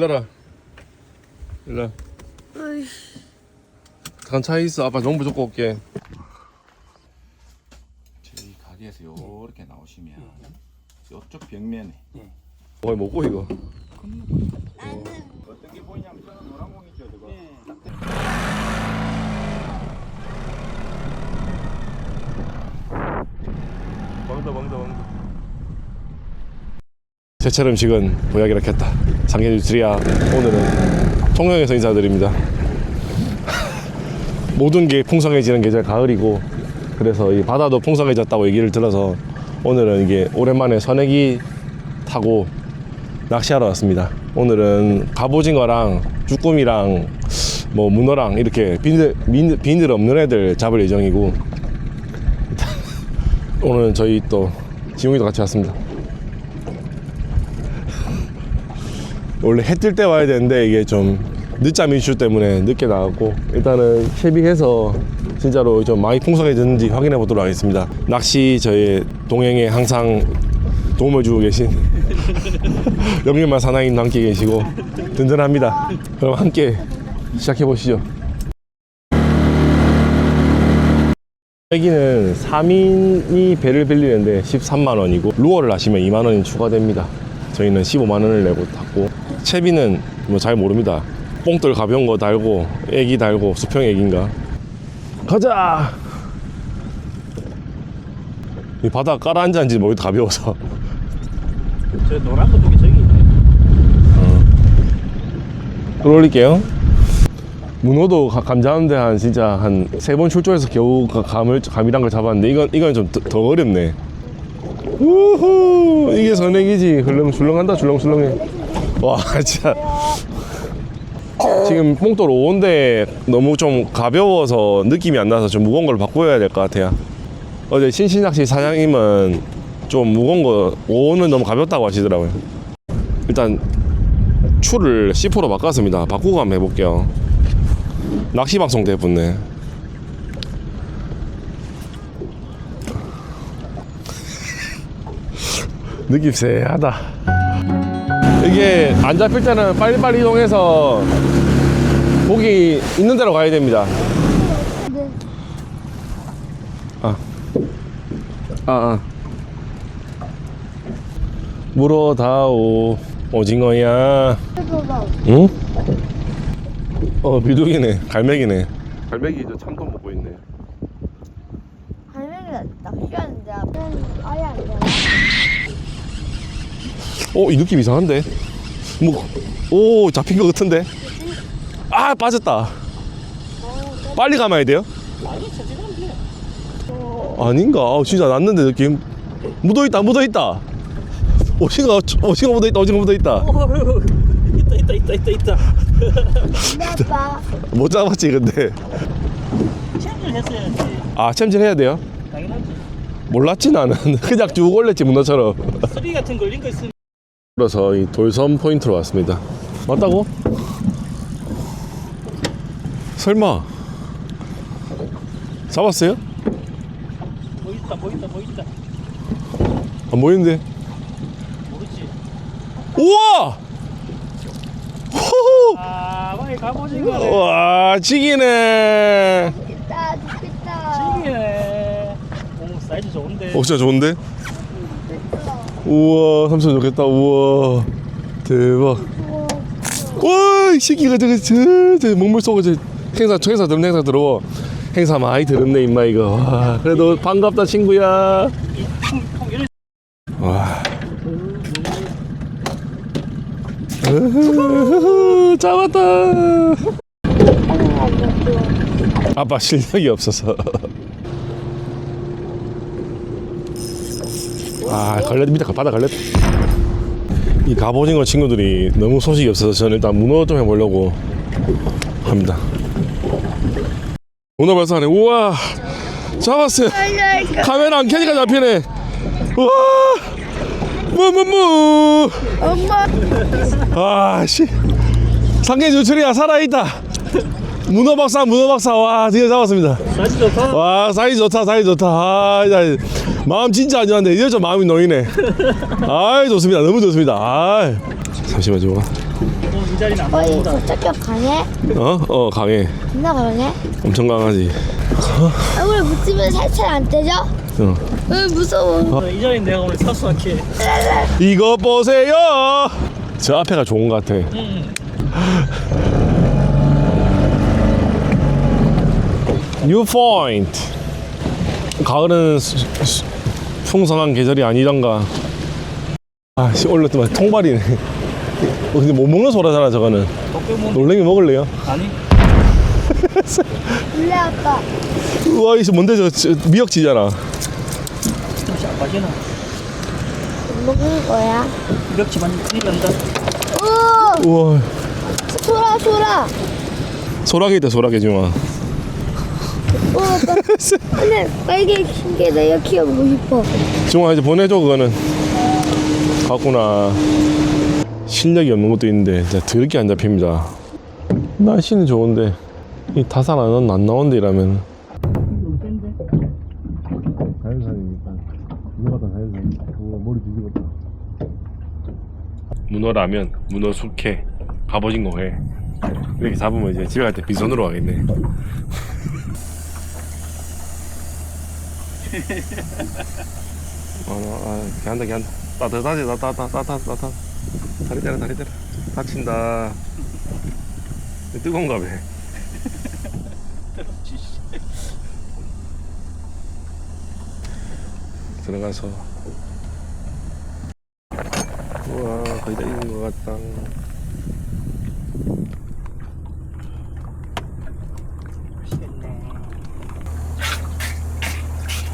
일러라. 일러. 잠깐 차에 있어. 아빠 정보 줬고 올게. 저희 가게에서 요렇게 나오시면 이쪽 벽면에 뭐 먹고 이거. 어떤 게 보이냐면 저는 노란 공 있죠 저거 먹다 먹다 먹다. 제철 음식은 보약이라 했다. 상계 뉴트리아 오늘은 통영에서 인사드립니다. 모든 게 풍성해지는 계절 가을이고 그래서 이 바다도 풍성해졌다고 얘기를 들어서 오늘은 이게 오랜만에 선회기 타고 낚시하러 왔습니다. 오늘은 갑오징어랑 쭈꾸미랑 뭐 문어랑 이렇게 비늘, 민- 비늘 없는 애들 잡을 예정이고 오늘 저희 또 지웅이도 같이 왔습니다. 원래 해 뜰 때 와야 되는데 이게 좀 늦잠 이슈 때문에 늦게 나왔고 일단은 채비해서 진짜로 좀 많이 풍성해졌는지 확인해 보도록 하겠습니다. 낚시 저의 동행에 항상 도움을 주고 계신 영일만 사나이님도 함께 계시고 든든합니다. 그럼 함께 시작해 보시죠. 여기는 3인이 배를 빌리는데 13만 원이고 루어를 하시면 2만 원이 추가됩니다. 저희는 15만 원을 내고 탔고 채비는 뭐 잘 모릅니다. 뽕돌 가벼운 거 달고 애기 달고 수평 애기인가 가자. 이 바다 깔아앉았는지 모르겠다 가벼워서 저 노란 거 저기 저기 있네. 끌어올릴게요. 문어도 가- 감 잡는데 한 진짜 한 세 번 출조해서 겨우 가- 감을 감이란 걸 잡았는데 이건 이건 좀 더 어렵네. 우후 이게 선행이지 흘렁 출렁한다 출렁출렁해. 와 진짜 지금 뽕돌 5호인데 너무 좀 가벼워서 느낌이 안 나서 좀 무거운 걸 바꿔야 될 것 같아요. 어제 신신낚시 사장님은 좀 무거운 거 5호는 너무 가볍다고 하시더라고요. 일단 추를 C4로 바꿨습니다. 바꾸고 한번 해볼게요. 낚시 방송 대분네. 느낌 쎄하다. 이게 안 잡힐 때는 빨리빨리 이동해서 고기 있는 데로 가야 됩니다. 아, 아, 아. 물어다오 오징어야. 응? 어 비둘기네 갈매기네 갈매기 저 참돔 먹고 있네 할머니가 낚시하는데 아예 안되 나? 어이 느낌 이상한데 뭐 오 잡힌 것 같은데 아 빠졌다 빨리 감아야 돼요? 아닌가 아, 진짜 났는데 느낌 묻어있다 묻어있다 오징어 오징어 묻어있다 오징어 묻어있다 오, 있다 있다 있다 있다 있다. 못 잡았지 근데 체험을 했어야지. 아 챔질 해야 돼요? 당연하지. 몰랐지 나는 그냥 쭉 올렸지 문어처럼 쓰리 같은 걸린 거 있으면 그래서 이 돌섬 포인트로 왔습니다. 맞다고? 설마 잡았어요? 뭐 있다 뭐 있다 뭐 있다. 안 보이는데? 모르지. 우와! 호호! 아 많이 가보진 거네. 와 지기네. 있다 좋겠다 찌기네. 오 사이즈 좋은데. 오 진짜 좋은데? 우와 삼촌 좋겠다. 우와 대박. 와 시기가 저거 저저 먹물 쏘고 저 행사 행사 들은 행사 들어와. 행사 많이 들었네 임마 이거. 와 그래도 반갑다 친구야. 와. 잡았다. 아빠 실력이 없어서. 아 걸렸 밑에 바다 걸렸. 이 갑오징어 친구들이 너무 소식이 없어서 저는 일단 문어 좀 해보려고 합니다. 문어 벌써 하네. 우와 잡았어요. 카메라 안 켜니까 잡히네. 우와 무무무. 엄마 아씨 상계 유출이야 살아있다 문어 박사 문어 박사 와 드디어 잡았습니다 사이즈 좋다. 와 사이즈 좋다 사이즈 좋다 아 야, 마음 진짜 안 좋았는데 이제 좀 마음이 놓이네 아 좋습니다 너무 좋습니다 아 잠시만 좀 자리는 안 거의 나온다. 저쪽 강해? 어? 어 강해 존나 강해? 엄청 강하지 얼굴에 붙으면 살살 안 떼져? 어. 으 무서워 이 자리는 내가 오늘 사수할게. 이거 보세요 저 앞에가 좋은 것 같아 응. 뉴 포인트 가을은 수- 수- 풍성한 계절이 아니던가. 아씨 막 통발이네. 어, 근데 못 먹는 소라잖아 저거는? 놀래미 먹을래요? 아니? 원래 아빠. 우와 이씨 뭔데 저, 저 미역지잖아. 혹시 안 빠지나? 못 먹는 거야? 큰일 난다. 오 우와. 소라 소라. 소라게 있다 소라게 중아 오 아빠. 근데 빨개 킨게 내가 키워보고 싶어. 중아 이제 보내줘 그거는. 갔구나. 실력이 없는 것도 있는데 진짜 더럽게 안 잡힙니다. 날씨는 좋은데. 이 타산 안, 안 나온대 이라면. 자연산이니까. 누가 다 자연산 머리 뒤집었다. 문어라면 문어 숙회. 갑오징어 회. 이렇게 잡으면 이제 집에 갈 때 빈손으로 가겠네 아, 아, 이렇게 한다, 이렇게 한다. 따뜻하지, 따뜻하다, 따뜻하다, 따뜻하다. 다리 때려, 다리 때려. 다친다. 뜨거운가 봐. 들어가서. 우와, 거의 다 익은 것 같다.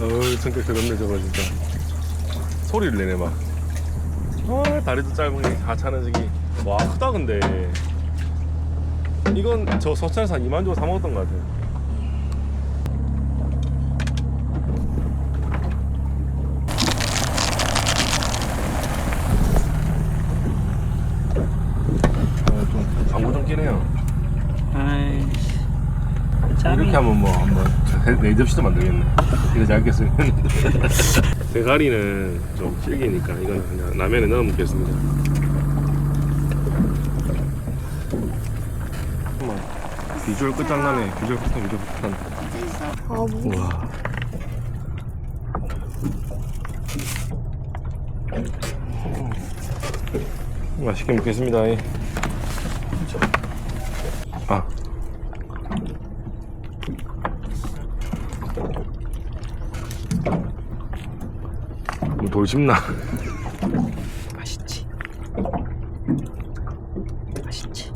어이, 성격 더럽네, 저거 진짜. 소리를 내네 막. 아 다리도 짧은 게 하찮은 저기 와 크다 근데 이건 저 서천에서 한 2만 주고 사 먹었던 것 같아. 아좀 광고 좀 끼네요. 아이씨. 이렇게 하면 뭐 한번 네 접시도 만들겠네. 이거 잘게 쓰면. 대가리는 좀 질기니까 이거는 그냥 라면에 넣어 먹겠습니다. 정말 비주얼 끝장나네. 비주얼 끝장, 비주얼 끝장. 어 무- 우와. 맛있게 먹겠습니다. 돌심나. 맛있지. 맛있지.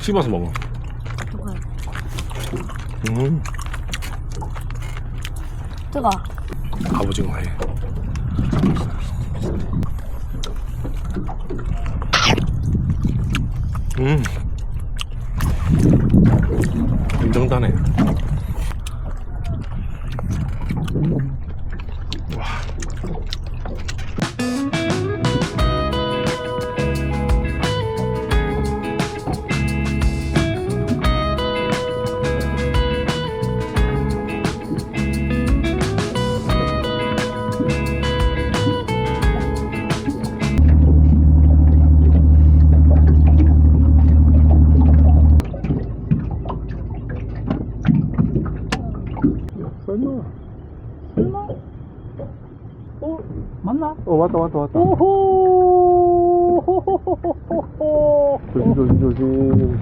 씹어서 먹어. 음, 뜨거 갑오징어 회. 음. 인정다네. 어? 맞나? 어 맞다 맞다 맞다. 오호! 호호호호호호. 조심 조심 조심.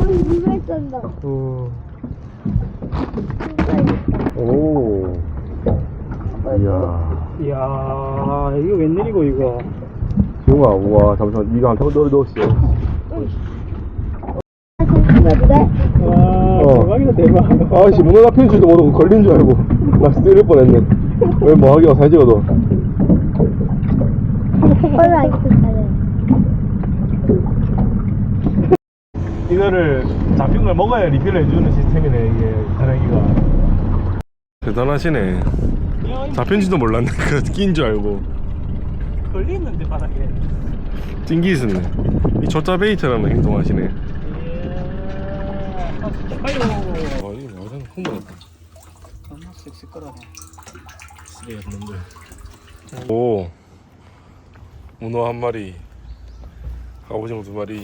우리 물에 쩐다 어. 오. 이야. 이야, 이거 웬일이고, 이거. 지웅아, 우와, 잠시만, 네가 한 넣어 넣었어. 생각도 돼? 와, 어. 대박이다, 대박. 아씨, 문어 잡힌 줄도 모르고 걸린 줄 알고. 나 때릴 뻔했네. 왜 뭐 하기가 사진 안 있었다네 이거를 잡힌 걸 먹어야 리필을 해주는 시스템이네, 이게, 사장이가. 대단하시네. 잡힌지도 몰랐네. 그, 낀줄 알고. 걸리는데, 바닥에. 찡기 있었네. 이 조짜 베이트라는 행동하시네. 이야, 아유. 와, 이거 나오잖아. 흥분했다. 겁나 섹시거라네. 오. 문어 한 마리 갑오징어 두 마리.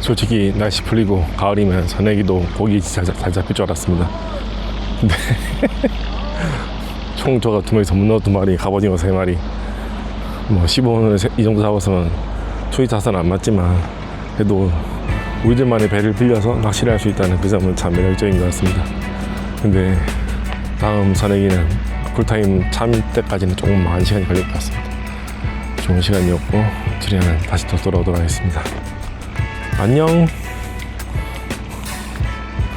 솔직히 날씨 풀리고 가을이면 산내기도 고기 잘, 잡- 잘 잡힐 줄 알았습니다. 근데 총 저가 두 마리서 문어 두 마리 갑오징어 세 마리. 뭐 15원을 이 정도 잡았으면 초이 자산 안 맞지만 그래도 우리들만의 배를 빌려서 낚시를 할 수 있다는 그 점은 참 매력적인 것 같습니다 근데 다음 산행기는 쿨타임 참 때까지는 조금 많은 시간이 걸릴 것 같습니다. 좋은 시간이었고, 주리아는 다시 또 돌아오도록 하겠습니다. 안녕!